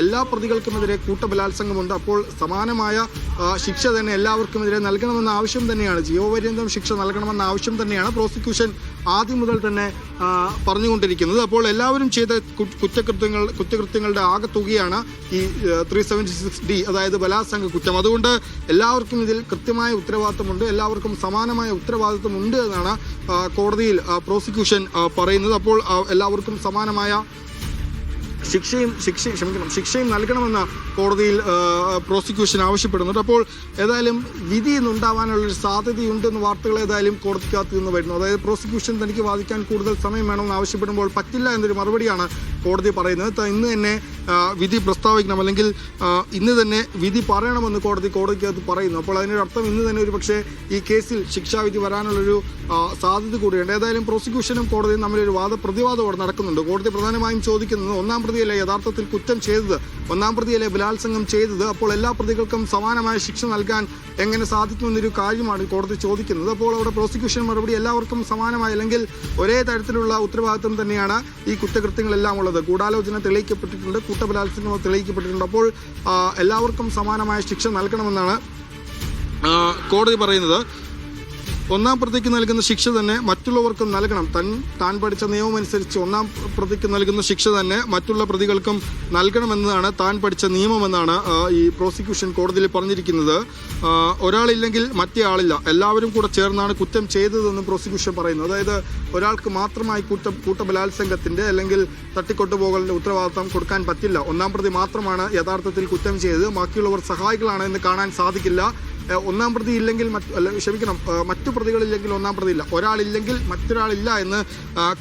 എല്ലാ പ്രതികൾക്കുമെതിരെ കൂട്ടബലാത്സംഗമുണ്ട്. അപ്പോൾ സമാനമായ ശിക്ഷ തന്നെ എല്ലാവർക്കുമെതിരെ നൽകണമെന്ന ആവശ്യം തന്നെയാണ്. ജീവപര്യന്തം ശിക്ഷ നൽകണമെന്ന ആവശ്യം തന്നെയാണ് പ്രോസിക്യൂഷൻ ആദ്യം മുതൽ തന്നെ പറഞ്ഞുകൊണ്ടിരിക്കുന്നത്. അപ്പോൾ എല്ലാവരും ചെയ്ത കുറ്റകൃത്യങ്ങൾ കുറ്റകൃത്യങ്ങളുടെ ആകെ തുകയാണ് ഈ ത്രീ സെവന്റി സിക്സ് ഡി അതായത് ബലാത്സംഗ കുറ്റം. അതുകൊണ്ട് എല്ലാവർക്കും ഇതിൽ കൃത്യമായ ഉത്തരവാദിത്തമുണ്ട്. എല്ലാവർക്കും സമാനമായ ഉത്തരവാദിത്തമുണ്ട് എന്നാണ് കോടതിയിൽ പ്രോസിക്യൂഷൻ പറയുന്നത്. അപ്പോൾ എല്ലാവർക്കും സമാനമായ ശിക്ഷയും ശിക്ഷ ക്ഷമിക്കണം. ശിക്ഷയും നൽകണമെന്ന കോടതിയിൽ പ്രോസിക്യൂഷൻ ആവശ്യപ്പെടുന്നുണ്ട്. അപ്പോൾ ഏതായാലും വിധി ഇന്നുണ്ടാവാനുള്ളൊരു സാധ്യതയുണ്ടെന്ന് വാർത്തകൾ ഏതായാലും കോടതിക്കകത്ത് നിന്ന് വരുന്നു. അതായത് പ്രോസിക്യൂഷൻ തനിക്ക് വാദിക്കാൻ കൂടുതൽ സമയം വേണമെന്ന് ആവശ്യപ്പെടുമ്പോൾ പറ്റില്ല എന്നൊരു മറുപടിയാണ് കോടതി പറയുന്നത്. ഇന്ന് തന്നെ വിധി പ്രസ്താവിക്കണം. അല്ലെങ്കിൽ ഇന്ന് തന്നെ വിധി പറയണമെന്ന് കോടതി കോടതിക്കകത്ത് പറയുന്നു. അപ്പോൾ അതിനൊരു അർത്ഥം ഇന്ന് തന്നെ ഒരു പക്ഷേ ഈ കേസിൽ ശിക്ഷാവിധി വരാനുള്ളൊരു സാധ്യത കൂടിയുണ്ട്. ഏതായാലും പ്രോസിക്യൂഷനും കോടതിയും തമ്മിലൊരു വാദപ്രതിവാദം അവിടെ നടക്കുന്നുണ്ട്. കോടതി പ്രധാനമായും ചോദിക്കുന്നത് ഒന്നാം പ്രതിയല്ലേ യഥാർത്ഥത്തിൽ കുറ്റം ചെയ്തത്? ഒന്നാം പ്രതിയല്ലേ ബലാത്സംഗം ചെയ്തത്? അപ്പോൾ എല്ലാ പ്രതികൾക്കും സമാനമായ ശിക്ഷ നൽകാൻ എങ്ങനെ സാധിക്കുമെന്നൊരു കാര്യമാണ് കോടതി ചോദിക്കുന്നത്. അപ്പോൾ അവിടെ പ്രോസിക്യൂഷൻ മറുപടി എല്ലാവർക്കും സമാനമായ അല്ലെങ്കിൽ ഒരേ തരത്തിലുള്ള ഉത്തരവാദിത്വം തന്നെയാണ് ഈ കുറ്റകൃത്യങ്ങളെല്ലാം ഉള്ളത്. ഗൂഢാലോചന തെളിയിക്കപ്പെട്ടിട്ടുണ്ട് കൂട്ടബലാത്സംഗം തെളിയിക്കപ്പെട്ടിട്ടുണ്ട്. അപ്പോൾ എല്ലാവർക്കും സമാനമായ ശിക്ഷ നൽകണമെന്നാണ് കോടതി പറയുന്നത്. ഒന്നാം പ്രതിക്ക് നൽകുന്ന ശിക്ഷ തന്നെ മറ്റുള്ളവർക്കും നൽകണം. തൻ താൻ പഠിച്ച നിയമമനുസരിച്ച് ഒന്നാം പ്രതിക്ക് നൽകുന്ന ശിക്ഷ തന്നെ മറ്റുള്ള പ്രതികൾക്കും നൽകണമെന്നതാണ് താൻ പഠിച്ച നിയമമെന്നാണ് ഈ പ്രോസിക്യൂഷൻ കോടതിയിൽ പറഞ്ഞിരിക്കുന്നത്. ഒരാളില്ലെങ്കിൽ മറ്റേ ആളില്ല. എല്ലാവരും കൂടെ ചേർന്നാണ് കുറ്റം ചെയ്തതെന്ന് പ്രോസിക്യൂഷൻ പറയുന്നു അതായത് ഒരാൾക്ക് മാത്രമായി കൂട്ട കൂട്ടബലാത്സംഗത്തിന്റെ അല്ലെങ്കിൽ തട്ടിക്കൊട്ടുപോകലിന്റെ ഉത്തരവാദിത്തം കൊടുക്കാൻ പറ്റില്ല. ഒന്നാം പ്രതി മാത്രമാണ് യഥാർത്ഥത്തിൽ കുറ്റം ചെയ്തത്. ബാക്കിയുള്ളവർ സഹായികളാണ് എന്ന് കാണാൻ സാധിക്കില്ല. ഒന്നാം പ്രതി ഇല്ലെങ്കിൽ മറ്റ് ക്ഷമിക്കണം മറ്റു പ്രതികളില്ലെങ്കിൽ ഒന്നാം പ്രതി ഇല്ല. ഒരാളില്ലെങ്കിൽ മറ്റൊരാളില്ല എന്ന്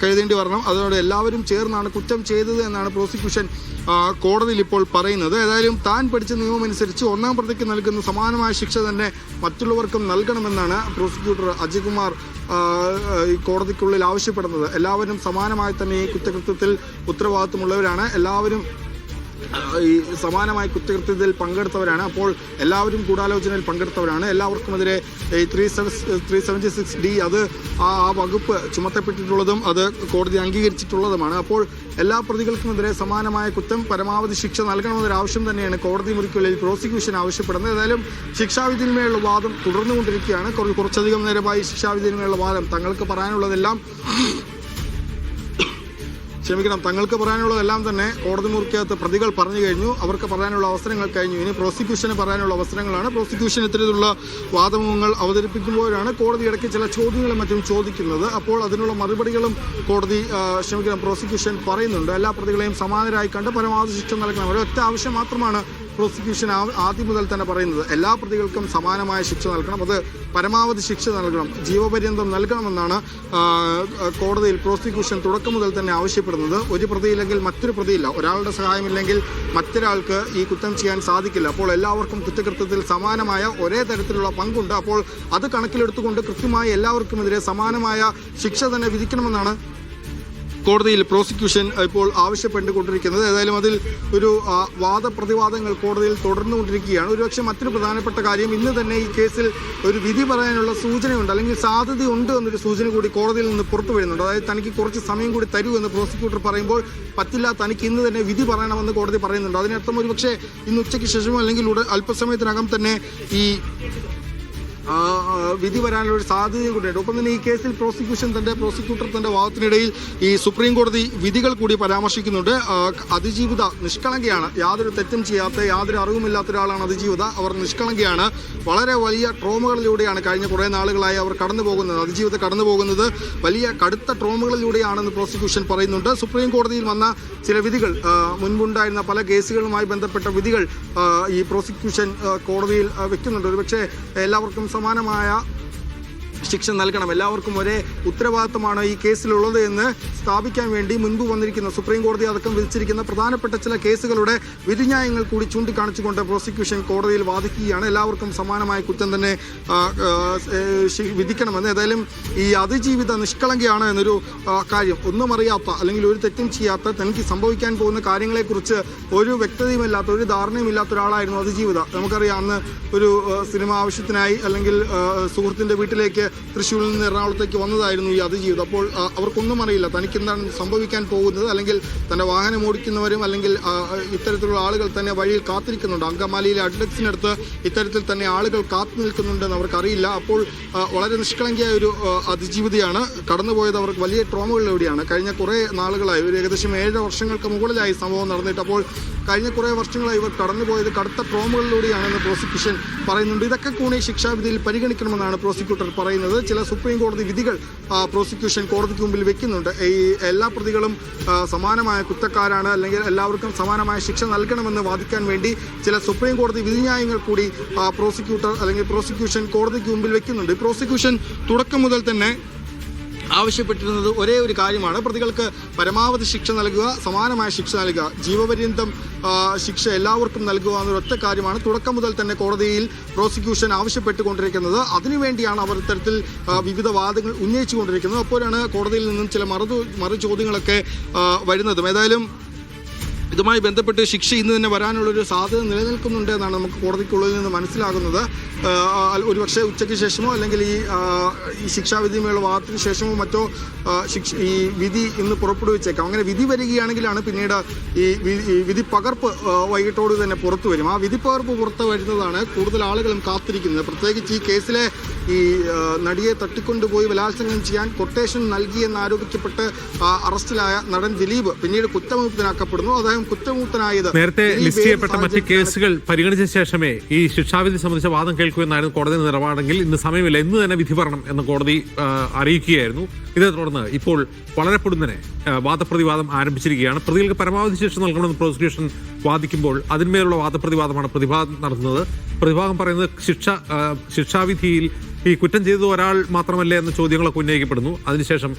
കരുതേണ്ടി വരണം. അതോടെ എല്ലാവരും ചേർന്നാണ് കുറ്റം ചെയ്തത് എന്നാണ് പ്രോസിക്യൂഷൻ കോടതിയിൽ ഇപ്പോൾ പറയുന്നത്. ഏതായാലും താൻ പഠിച്ച നിയമം അനുസരിച്ച് ഒന്നാം പ്രതിക്ക് നൽകുന്ന സമാനമായ ശിക്ഷ തന്നെ മറ്റുള്ളവർക്കും നൽകണമെന്നാണ് പ്രോസിക്യൂട്ടർ അജയ് കുമാർ ഈ കോടതിക്കുള്ളിൽ ആവശ്യപ്പെടുന്നത്. എല്ലാവരും സമാനമായി തന്നെ ഈ കുറ്റകൃത്യത്തിൽ ഉത്തരവാദിത്തമുള്ളവരാണ് എല്ലാവരും ഈ സമാനമായ കുറ്റകൃത്യത്തിൽ പങ്കെടുത്തവരാണ്. അപ്പോൾ എല്ലാവരും കൂടാലോചനയിൽ പങ്കെടുത്തവരാണ്. എല്ലാവർക്കുമെതിരെ three three seventy six D അത് ആ വകുപ്പ് ചുമത്തപ്പെട്ടിട്ടുള്ളതും അത് കോടതി അംഗീകരിച്ചിട്ടുള്ളതുമാണ്. അപ്പോൾ എല്ലാ പ്രതികൾക്കുമെതിരെ സമാനമായ കുറ്റം പരമാവധി ശിക്ഷ നൽകണമെന്നൊരു ആവശ്യം തന്നെയാണ് കോടതി മുറിക്കുള്ളിൽ പ്രോസിക്യൂഷൻ ആവശ്യപ്പെടുന്നത്. ഏതായാലും ശിക്ഷാവിധിന്മേലുള്ള വാദം തുടർന്നുകൊണ്ടിരിക്കുകയാണ്. കുറ- കുറച്ചധികം നേരമായി ശിക്ഷാവിധിന്മേലുള്ള വാദം തങ്ങൾക്ക് പറയാനുള്ളതെല്ലാം ക്ഷമിക്കണം തങ്ങൾക്ക് പറയാനുള്ളതെല്ലാം തന്നെ കോടതി മുറിക്കകത്ത് പ്രതികൾ പറഞ്ഞു കഴിഞ്ഞു. അവർക്ക് പറയാനുള്ള അവസരങ്ങൾ കഴിഞ്ഞു. ഇനി പ്രോസിക്യൂഷന് പറയാനുള്ള അവസരങ്ങളാണ്. പ്രോസിക്യൂഷൻ ഇത്തരത്തിലുള്ള വാദമുഖങ്ങൾ അവതരിപ്പിക്കുമ്പോഴാണ് കോടതി ഇടയ്ക്ക് ചില ചോദ്യങ്ങളും മറ്റും ചോദിക്കുന്നത്. അപ്പോൾ അതിനുള്ള മറുപടികളും കോടതി ക്ഷമിക്കണം പ്രോസിക്യൂഷൻ പറയുന്നുണ്ട്. എല്ലാ പ്രതികളെയും സമാനരായി കണ്ട് പരമാവധി ശിക്ഷ നൽകണം. ഒരൊറ്റ ആവശ്യം മാത്രമാണ് പ്രോസിക്യൂഷൻ ആദ്യം മുതൽ തന്നെ പറയുന്നത് എല്ലാ പ്രതികൾക്കും സമാനമായ ശിക്ഷ നൽകണം. അത് പരമാവധി ശിക്ഷ നൽകണം. ജീവപര്യന്തം നൽകണമെന്നാണ് കോടതിയിൽ പ്രോസിക്യൂഷൻ തുടക്കം മുതൽ തന്നെ ആവശ്യപ്പെടുന്നത്. ഒരു പ്രതിയില്ലെങ്കിൽ മറ്റൊരു പ്രതിയില്ല. ഒരാളുടെ സഹായമില്ലെങ്കിൽ മറ്റൊരാൾക്ക് ഈ കുറ്റം ചെയ്യാൻ സാധിക്കില്ല. അപ്പോൾ എല്ലാവർക്കും കുറ്റകൃത്യത്തിൽ സമാനമായ ഒരേ തരത്തിലുള്ള പങ്കുണ്ട്. അപ്പോൾ അത് കണക്കിലെടുത്തുകൊണ്ട് കൃത്യമായി എല്ലാവർക്കും എല്ലാവർക്കുമെതിരെ സമാനമായ ശിക്ഷ തന്നെ വിധിക്കണമെന്നാണ് കോടതിയിൽ പ്രോസിക്യൂഷൻ ഇപ്പോൾ ആവശ്യപ്പെട്ടുകൊണ്ടിരിക്കുന്നത്. ഏതായാലും അതിൽ ഒരു വാദപ്രതിവാദങ്ങൾ കോടതിയിൽ തുടർന്നുകൊണ്ടിരിക്കുകയാണ്. ഒരുപക്ഷെ മറ്റൊരു പ്രധാനപ്പെട്ട കാര്യം ഇന്ന് തന്നെ ഈ കേസിൽ ഒരു വിധി പറയാനുള്ള സൂചനയുണ്ട്. അല്ലെങ്കിൽ സാധ്യതയുണ്ട് എന്നൊരു സൂചന കൂടി കോടതിയിൽ നിന്ന് പുറത്തു വരുന്നുണ്ട്. അതായത് തനിക്ക് കുറച്ച് സമയം കൂടി തരൂ എന്ന് പ്രോസിക്യൂട്ടർ പറയുമ്പോൾ പറ്റില്ല തനിക്ക് ഇന്ന് തന്നെ വിധി പറയണമെന്ന് കോടതി പറയുന്നുണ്ട്. അതിനർത്ഥം ഒരുപക്ഷെ ഇന്ന് ഉച്ചയ്ക്ക് ശേഷമോ അല്ലെങ്കിൽ അല്പസമയത്തിനകം തന്നെ ഈ വിധി വരാനുള്ള ഒരു സാധ്യതയും കൂടിയുണ്ട്. ഒപ്പം തന്നെ ഈ കേസിൽ പ്രോസിക്യൂഷൻ തന്റെ പ്രോസിക്യൂട്ടർ തന്റെ വാദത്തിനിടയിൽ ഈ സുപ്രീം കോടതി വിധികൾ കൂടി പരാമർശിക്കുന്നുണ്ട്. അതിജീവിത നിഷ്കളങ്കയാണ്. യാതൊരു തെറ്റും ചെയ്യാത്ത യാതൊരു അറിവുമില്ലാത്ത ഒരാളാണ് അതിജീവിത. അവർ നിഷ്കളങ്കയാണ്. വളരെ വലിയ ട്രോമകളിലൂടെയാണ് കഴിഞ്ഞ കുറേ നാളുകളായി അവർ കടന്നു പോകുന്നത് അതിജീവിത കടന്നു പോകുന്നത് വലിയ കടുത്ത ട്രോമകളിലൂടെയാണെന്ന് പ്രോസിക്യൂഷൻ പറയുന്നുണ്ട്. സുപ്രീം കോടതിയിൽ വന്ന ചില വിധികൾ മുൻപുണ്ടായിരുന്ന പല കേസുകളുമായി ബന്ധപ്പെട്ട വിധികൾ ഈ പ്രോസിക്യൂഷൻ കോടതിയിൽ വെക്കുന്നുണ്ട്. ഒരുപക്ഷെ എല്ലാവർക്കും സമാനമായ ശിക്ഷ നൽകണം. എല്ലാവർക്കും ഒരേ ഉത്തരവാദിത്തമാണ് ഈ കേസിലുള്ളത് എന്ന് സ്ഥാപിക്കാൻ വേണ്ടി മുൻപ് വന്നിരിക്കുന്ന സുപ്രീം കോടതി അടക്കം വിധിച്ചിരിക്കുന്ന പ്രധാനപ്പെട്ട ചില കേസുകളുടെ വിധിന്യായങ്ങൾ കൂടി ചൂണ്ടിക്കാണിച്ചുകൊണ്ട് പ്രോസിക്യൂഷൻ കോടതിയിൽ വാദിക്കുകയാണ്. എല്ലാവർക്കും സമാനമായ കുറ്റം തന്നെ വിധിക്കണമെന്ന്. ഏതായാലും ഈ അതിജീവിത നിഷ്കളങ്കയാണ് എന്നൊരു കാര്യം. ഒന്നും അറിയാത്ത അല്ലെങ്കിൽ ഒരു തെറ്റും ചെയ്യാത്ത തനിക്ക് സംഭവിക്കാൻ പോകുന്ന കാര്യങ്ങളെക്കുറിച്ച് ഒരു വ്യക്തതയുമില്ലാത്ത ഒരു ധാരണയുമില്ലാത്ത ഒരാളായിരുന്നു അതിജീവിത. നമുക്കറിയാം അന്ന് ഒരു സിനിമ ആവശ്യത്തിനായി അല്ലെങ്കിൽ സുഹൃത്തിന്റെ വീട്ടിലേക്ക് തൃശ്ശൂരിൽ നിന്ന് എറണാകുളത്തേക്ക് വന്നതായിരുന്നു ഈ അതിജീവിതം. അപ്പോൾ അവർക്കൊന്നും അറിയില്ല തനിക്ക് എന്താണ് സംഭവിക്കാൻ പോകുന്നത്. അല്ലെങ്കിൽ തന്റെ വാഹനം ഓടിക്കുന്നവരും അല്ലെങ്കിൽ ഇത്തരത്തിലുള്ള ആളുകൾ തന്നെ വഴിയിൽ കാത്തിരിക്കുന്നുണ്ട്. അങ്കമാലിയിലെ അഡ്ലക്സിനടുത്ത് ഇത്തരത്തിൽ തന്നെ ആളുകൾ കാത്തു നിൽക്കുന്നുണ്ടെന്ന് അവർക്കറിയില്ല. അപ്പോൾ വളരെ നിഷ്കളങ്കിയായ ഒരു അതിജീവിതയാണ് കടന്നുപോയത്. അവർക്ക് വലിയ ട്രോമകളിലൂടെയാണ്. കഴിഞ്ഞ കുറേ നാളുകളായി ഒരു ഏകദേശം ഏഴ് വർഷങ്ങൾക്ക് മുകളിലായി സംഭവം നടന്നിട്ട്. അപ്പോൾ കഴിഞ്ഞ കുറേ വർഷങ്ങളായി ഇവർ കടന്നുപോയത് കടുത്ത ട്രോമകളിലൂടെയാണെന്ന് പ്രോസിക്യൂഷൻ പറയുന്നുണ്ട്. ഇതൊക്കെ കൂടി ശിക്ഷാവിധിയിൽ പരിഗണിക്കണമെന്നാണ് പ്രോസിക്യൂട്ടർ പറയുന്നത്. ചില സുപ്രീം കോടതി വിധികൾ പ്രോസിക്യൂഷൻ കോടതിക്ക് മുമ്പിൽ വെക്കുന്നുണ്ട്. ഈ എല്ലാ പ്രതികളും സമാനമായ കുറ്റക്കാരാണ് അല്ലെങ്കിൽ എല്ലാവർക്കും സമാനമായ ശിക്ഷ നൽകണമെന്ന് വാദിക്കാൻ വേണ്ടി ചില സുപ്രീം കോടതി വിധിന്യായങ്ങൾ കൂടി പ്രോസിക്യൂട്ടർ അല്ലെങ്കിൽ പ്രോസിക്യൂഷൻ കോടതിക്ക് മുമ്പിൽ വെക്കുന്നുണ്ട്. പ്രോസിക്യൂഷൻ തുടക്കം മുതൽ തന്നെ ആവശ്യപ്പെട്ടിരുന്നത് ഒരേ ഒരു കാര്യമാണ്. പ്രതികൾക്ക് പരമാവധി ശിക്ഷ നൽകുക സമാനമായ ശിക്ഷ നൽകുക ജീവപര്യന്തം ശിക്ഷ എല്ലാവർക്കും നൽകുക എന്നൊരൊറ്റ കാര്യമാണ്. തുടക്കം മുതൽ തന്നെ കോടതിയിൽ പ്രോസിക്യൂഷൻ ആവശ്യപ്പെട്ടുകൊണ്ടിരിക്കുന്നത്. അതിനുവേണ്ടിയാണ് അവർ ഇത്തരത്തിൽ വിവിധ വാദങ്ങൾ ഉന്നയിച്ചുകൊണ്ടിരിക്കുന്നത്. അപ്പോഴാണ് കോടതിയിൽ നിന്നും ചില മറു മറു ചോദ്യങ്ങളൊക്കെ വരുന്നതും. ഏതായാലും ഇതുമായി ബന്ധപ്പെട്ട് ശിക്ഷ ഇന്ന് തന്നെ വരാനുള്ളൊരു സാധ്യത നിലനിൽക്കുന്നുണ്ട് എന്നാണ് നമുക്ക് കോടതിക്കുള്ളിൽ നിന്ന് മനസ്സിലാകുന്നത്. ഒരുപക്ഷെ ഉച്ചയ്ക്ക് ശേഷമോ അല്ലെങ്കിൽ ഈ ഈ ശിക്ഷാവിധിയുമായുള്ള വാദത്തിന് ശേഷമോ മറ്റോ ശിക്ഷ ഈ വിധി ഇന്ന് പുറപ്പെടുവിച്ചേക്കാം. അങ്ങനെ വിധി വരികയാണെങ്കിലാണ് പിന്നീട് ഈ വിധി പകർപ്പ് വൈകിട്ടോട് തന്നെ പുറത്തു വരും. ആ വിധി പകർപ്പ് പുറത്തു വരുന്നതാണ് കൂടുതൽ ആളുകളും കാത്തിരിക്കുന്നത്. പ്രത്യേകിച്ച് ഈ കേസിലെ ഈ നടിയെ തട്ടിക്കൊണ്ടുപോയി ബലാത്സംഗം ചെയ്യാൻ കൊട്ടേഷൻ നൽകിയെന്ന് ആരോപിക്കപ്പെട്ട് അറസ്റ്റിലായ നടൻ ദിലീപ് പിന്നീട് കുറ്റമുക്തനാക്കപ്പെടുന്നു അദ്ദേഹം കുറ്റമുക്തനായത് നേരത്തെ ലിസ്റ്റ് ചെയ്യപ്പെട്ട മറ്റ് കേസുകൾ പരിഗണിച്ച ശേഷമേ ഈ ശിക്ഷാവിധി സംബന്ധിച്ച വാദം കേൾക്കുമെന്നായിരുന്നു കോടതി നിലപാടെങ്കിൽ ഇന്ന് സമയമില്ല. ഇന്ന് തന്നെ വിധി പറയണം എന്ന് കോടതി അറിയിക്കുകയായിരുന്നു. ഇതേ തുടർന്ന് ഇപ്പോൾ വളരെ പൊടുന്നനെ വാദപ്രതിവാദം ആരംഭിച്ചിരിക്കുകയാണ്. പ്രതികൾക്ക് പരമാവധി ശിക്ഷ നൽകണമെന്ന് പ്രോസിക്യൂഷൻ വാദിക്കുമ്പോൾ അതിന്മേലുള്ള വാദപ്രതിവാദമാണ് പ്രതിഭാഗം നടത്തുന്നത്. പ്രതിഭാഗം പറയുന്നത് ശിക്ഷ ശിക്ഷാവിധിയിൽ ഈ കുറ്റം ചെയ്തത് ഒരാൾ മാത്രമല്ലേ എന്ന ചോദ്യങ്ങളൊക്കെ ഉന്നയിക്കപ്പെടുന്നു. അതിനുശേഷം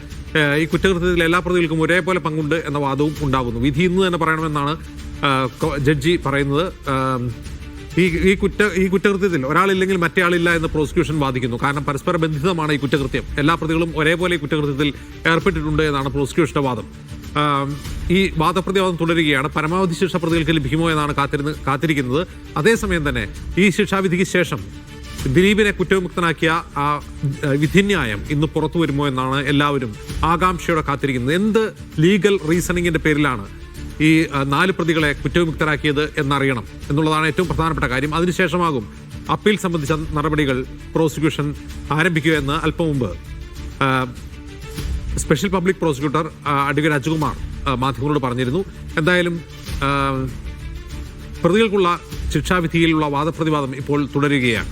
ഈ കുറ്റകൃത്യത്തിൽ എല്ലാ പ്രതികൾക്കും ഒരേപോലെ പങ്കുണ്ട് എന്ന വാദവും ഉണ്ടാകുന്നു. വിധി ഇന്ന് തന്നെ പറയണമെന്നാണ് ജഡ്ജി പറയുന്നത്. ഈ ഈ കുറ്റ ഈ കുറ്റകൃത്യത്തിൽ ഒരാളില്ലെങ്കിൽ മറ്റേയാളില്ല എന്ന് പ്രോസിക്യൂഷൻ വാദിക്കുന്നു. കാരണം പരസ്പര ബന്ധിതമാണ് ഈ കുറ്റകൃത്യം. എല്ലാ പ്രതികളും ഒരേപോലെ ഈ കുറ്റകൃത്യത്തിൽ ഏർപ്പെട്ടിട്ടുണ്ട് എന്നാണ് പ്രോസിക്യൂഷന്റെ വാദം. ഈ വാദപ്രതിവാദം തുടരുകയാണ്. പരമാവധി ശിക്ഷ പ്രതികൾക്ക് ലഭിക്കുമോ എന്നാണ് കാത്തിരുന്ന് കാത്തിരിക്കുന്നത്. അതേസമയം തന്നെ ഈ ശിക്ഷാവിധിക്ക് ശേഷം ദിലീപിനെ കുറ്റവിമുക്തനാക്കിയ ആ വിധിന്യായം ഇന്ന് പുറത്തു വരുമോ എന്നാണ് എല്ലാവരും ആകാംക്ഷയോടെ കാത്തിരിക്കുന്നത്. എന്ത് ലീഗൽ റീസണിങ്ങിന്റെ പേരിലാണ് ഈ നാല് പ്രതികളെ കുറ്റവിമുക്തരാക്കിയത് എന്നറിയണം എന്നുള്ളതാണ് ഏറ്റവും പ്രധാനപ്പെട്ട കാര്യം. അതിനുശേഷമാകും അപ്പീൽ സംബന്ധിച്ച നടപടികൾ പ്രോസിക്യൂഷൻ ആരംഭിക്കുക എന്ന് അല്പം മുമ്പ് special public prosecutor advocate Rajkumar മാധ്യമങ്ങളോട് പറഞ്ഞിരുന്നു. എന്തായാലും പ്രതികൾക്കുള്ള ശിക്ഷാവിധിയിലുള്ള വാദപ്രതിവാദം ഇപ്പോൾ തുടരുകയാണ്.